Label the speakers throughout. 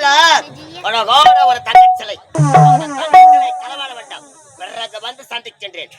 Speaker 1: தெருவுல உனக்கு ஒரு தங்க சிலை. களவாட வேண்டாம். பிறகு வந்து சந்திக்கின்றேன்.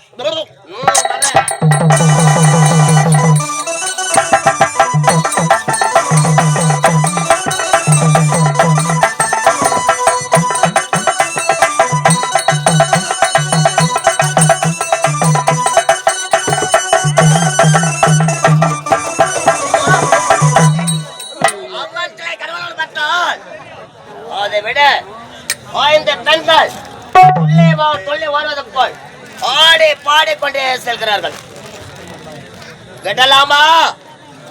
Speaker 1: கொண்டே செல்கிறார்கள். விடலாமா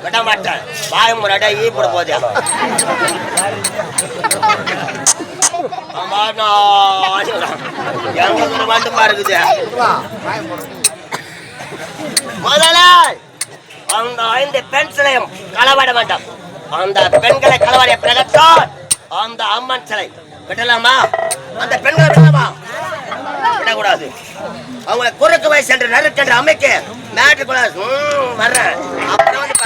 Speaker 1: விட மாட்டேன் வாய் முன்னாடி ஈ போட போதே ஆமா நான் இருக்குது முதல்ல அந்த ஐந்து களவாட வேண்டாம். அந்த பெண்களை களவாடிய பிறகுத்தான் அந்த அம்மன் சிலை. விடலாமா அந்த பெண்களை விடலாமா விடக்கூடாது. அவங்களை குறுக்கு வயசு என்று நறுக்கென்று அமைக்க மேட்டுக்குள்ள வர்றேன் அப்புறம் வந்து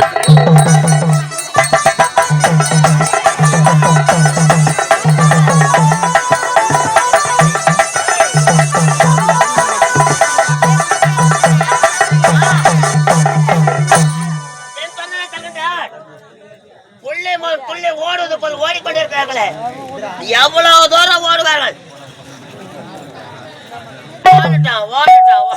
Speaker 1: ஓடுவது போல் ஓடிக்கொண்டிருக்கிறார்களே. எவ்வளவு தூரம் ஓடுவார்கள்? ஓடட்டும்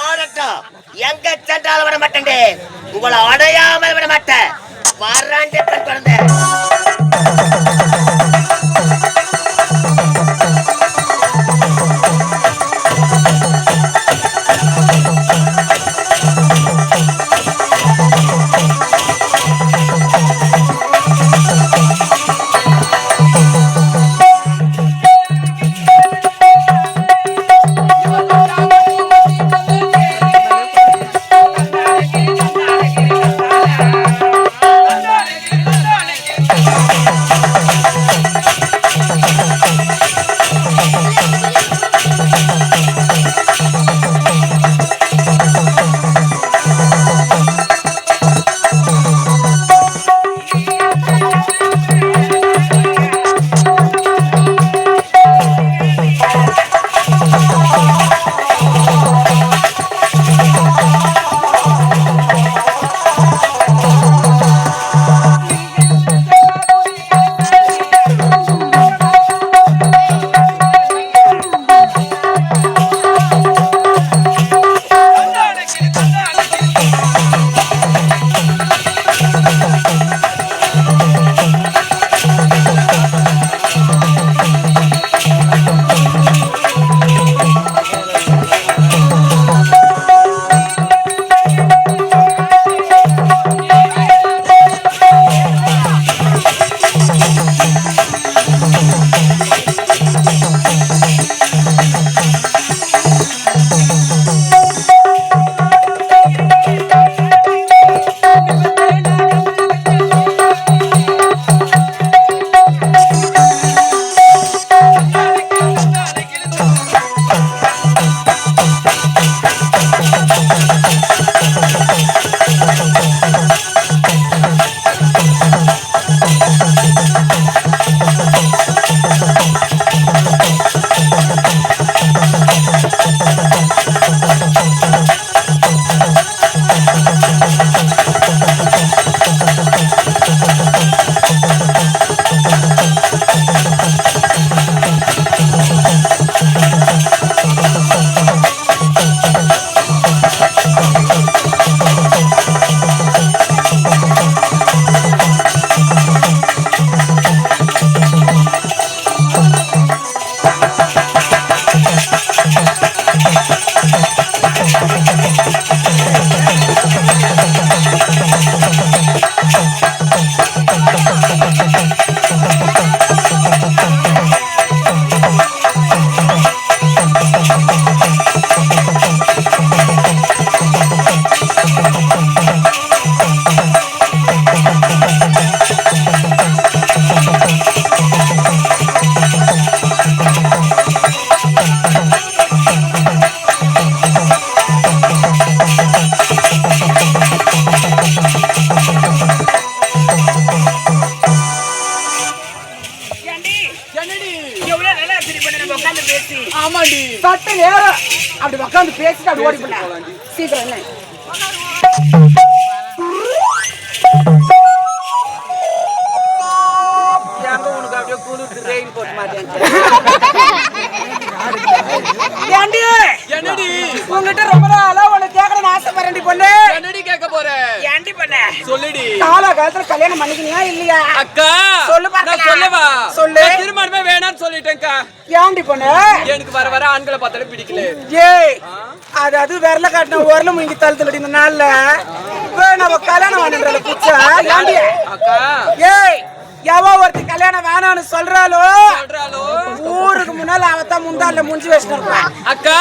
Speaker 1: ஓடட்டும் ஓ- எங்க சென்றாலும் விட மாட்டேன் உங்களை அடையாமல் விட மாட்டேன். வர்றாண்டே பெண்
Speaker 2: உட்காந்து பேசிட்டு அப்படி ஓடி போலாம். சீக்கிரம் என்ன?
Speaker 3: எங்க உனக்கு அப்படியே குளிர்த்து ரெயின் கோட் மாதிரி சொல்லுடி.
Speaker 2: கால காலத்துல கல்யாணம் பண்ணிக்கினியா இல்லையா?
Speaker 3: அக்கா
Speaker 2: சொல்லு.
Speaker 3: நான் சொல்லவா?
Speaker 2: சொல்லு.
Speaker 3: திருமணமே வேணாம்னு சொல்லிட்டேன்க்கா.
Speaker 2: ஏண்டி பொண்ணு?
Speaker 3: எனக்கு வர வர ஆண்களை பார்த்தாலே பிடிக்கல.
Speaker 2: ஏய் அது அது விரல காட்டின உரல முங்கி தழுத்துலடி இந்த நாள்ல. நம்ம கல்யாணம் பண்ணுறத புச்சா ஏண்டி
Speaker 3: அக்கா.
Speaker 2: ஏய் எவ ஒருத்தி கல்யாணம் வேணாம்னு சொல்றாளோ ஊருக்கு முன்னால அவத்தான் முந்தால முடிஞ்சு வச்சுட்டு
Speaker 3: அக்கா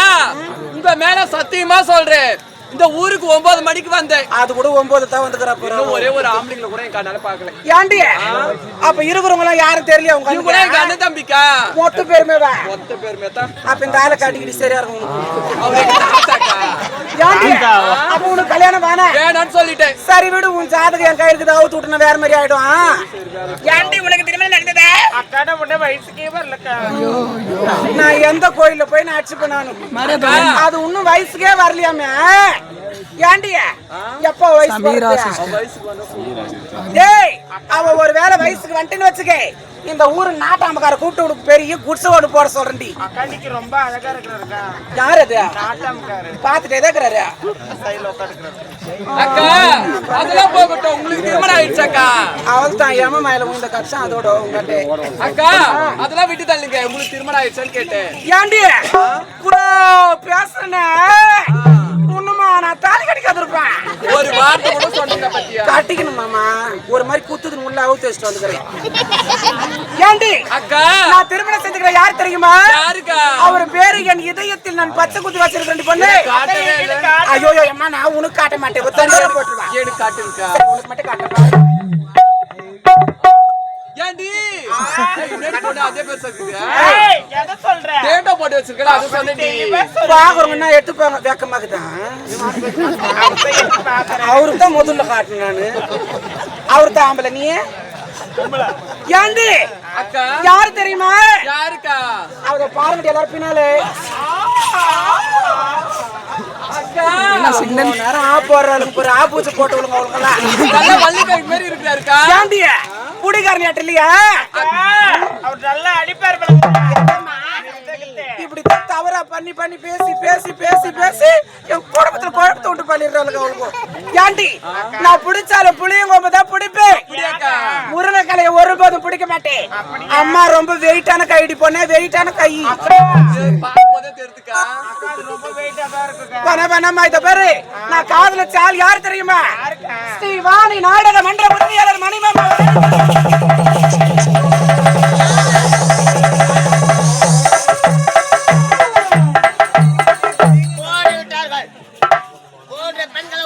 Speaker 3: உங்க மேல சத்தியமா சொல்றேன். இந்த ஊருக்கு ஒன்பது மணிக்கு வந்தேன்.
Speaker 2: அது கூட ஒன்பது தான் வந்துக்கிற
Speaker 3: இன்னும் ஒரே ஒரு ஆம்பளைங்களை கூட என் கண்ணால பாக்கல
Speaker 2: ஏண்டி? அப்ப இருக்கிறவங்க எல்லாம் யாரும் தெரியல உங்க
Speaker 3: இது கூட எங்க? அண்ணன் தம்பிக்கா?
Speaker 2: மொத்த பேருமே
Speaker 3: மொத்த பேருமே தான்
Speaker 2: அப்ப இந்த ஆளை காட்டிக்கிட்டு சரியா இருக்கும்.
Speaker 3: அவரு
Speaker 2: ஏண்டி அப்ப உனக்கு கல்யாணம் வேணாம்.
Speaker 3: வேணாம்னு சொல்லிட்டேன்.
Speaker 2: சரி விடு உன் ஜாதகம் என் கையில இருக்குது. அவுத்து விட்டுனா வேற மாதிரி ஆயிடும். ஆ?
Speaker 4: ஏண்டி உனக்கு திருமணம் நடந்ததா?
Speaker 5: அக்காட முன்ன வயசுக்கே வரலக்கா.
Speaker 2: நான் எந்த கோயில்ல போய் நான் அடிச்சுப்பேன் நானு
Speaker 3: அக்கா,
Speaker 2: அது இன்னும் வயசுக்கே வரலையாமே. ஏண்டி எப்ப வயசு. டேய் அவ ஒரு வேளை வயசுக்கு வந்துட்டுன்னு வச்சுக்க. இந்த ஊரு நாட்டாமக்கார கூப்பிட்டு உனக்கு பெரிய குடிசை ஓடு போட சொல்றேன்டி.
Speaker 5: அக்காண்டிக்கு ரொம்ப அழகா இருக்கிறாருக்கா
Speaker 2: யார் அது?
Speaker 5: நாட்டாமக்காரு.
Speaker 2: பாத்துட்டே தான் இருக்கிறாரு?
Speaker 5: சைடுல
Speaker 3: அக்கா அதெல்லாம் போகட்டும். உங்களுக்கு திருமணம் ஆயிடுச்சாக்கா
Speaker 2: அவள் தான் ஏம மேல உந்த கட்சம் அதோட உங்கள்கிட்ட
Speaker 3: அக்கா அதெல்லாம் விட்டு தள்ளுங்க. உங்களுக்கு திருமணம் ஆயிடுச்சான்னு கேட்டேன்.
Speaker 2: ஏண்டி? கூட ஒண்ணுமா நான் தாலி கட்டிக்காது இருப்பேன்
Speaker 3: ஒரு வார்த்தை கூட சொன்னீங்க பத்தியா?
Speaker 2: கட்டிக்கணும் மாமா. ஒரு மாதிரி குத்துது உள்ள அவுத்து வச்சுட்டு வந்துக்கிறேன். ஏண்டி?
Speaker 3: அக்கா.
Speaker 2: நான் திருமணம் செஞ்சுக்கிறேன் யார் தெரியுமா?
Speaker 3: யாருக்கா?
Speaker 2: அவர் பேரு என் இதயத்தில் நான் பச்சை குத்தி வச்சிருக்கேன் பொண்ணு. ஐயோ அம்மா நான் உனக்கு காட்ட மாட்டேன். போட்டுருவேன் உனக்கு மட்டும் காட்டுறேன். பாக்குறவங்கன்னா எடுத்துப்பாங்க வெக்கமாக்குதான். அவருக்கு தான் முதல்ல காட்டணும் நானு. அவரு தான் ஆம்பளை நீ? ஏண்டி?
Speaker 3: அக்கா.
Speaker 2: யாரு தெரியுமா?
Speaker 3: யாருக்கா?
Speaker 2: அவங்க பாருங்க எல்லாரும் பின்னாலே.
Speaker 3: அக்கா.
Speaker 2: இவ்வளவு நேரம் ஆ போடுறாளுங்க ஒரு ஆ பூச்சி போட்டு விடுங்க அவங்களுக்கெல்லாம்.
Speaker 3: நல்ல வள்ளிக்கை மாதிரி இருக்கிறாருக்கா.
Speaker 2: ஏண்டி? குடிகாரன் இல்லையா
Speaker 5: அவர் நல்லா அடிப்பார்
Speaker 2: இப்படி தவறா பண்ணி பண்ணி பேசி பேசி பேசி பேசி என் குடும்பத்துல குழப்பத்தை விட்டு பண்ணிடுறாளுங்க அவளுக்கு ஏண்டி நான் பிடிச்சாலும் புளியங்கொம்பு தான் பிடிப்பேன். முருங்கைக்கலையை ஒருபோதும் பிடிக்க மாட்டேன். அம்மா ரொம்ப வெயிட்டான கைடி பொண்ணே வெயிட்டான கை. பண பணமா இத பாரு. நான் காதல சால் யார் தெரியுமா? ஸ்ரீ வாணி நாடக மன்ற உதவியாளர் மணிமாமா
Speaker 1: ஓடி விட்டார்கள் மூன்று பெண்களை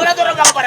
Speaker 1: எவ்வளவு தூரம்
Speaker 3: போக போற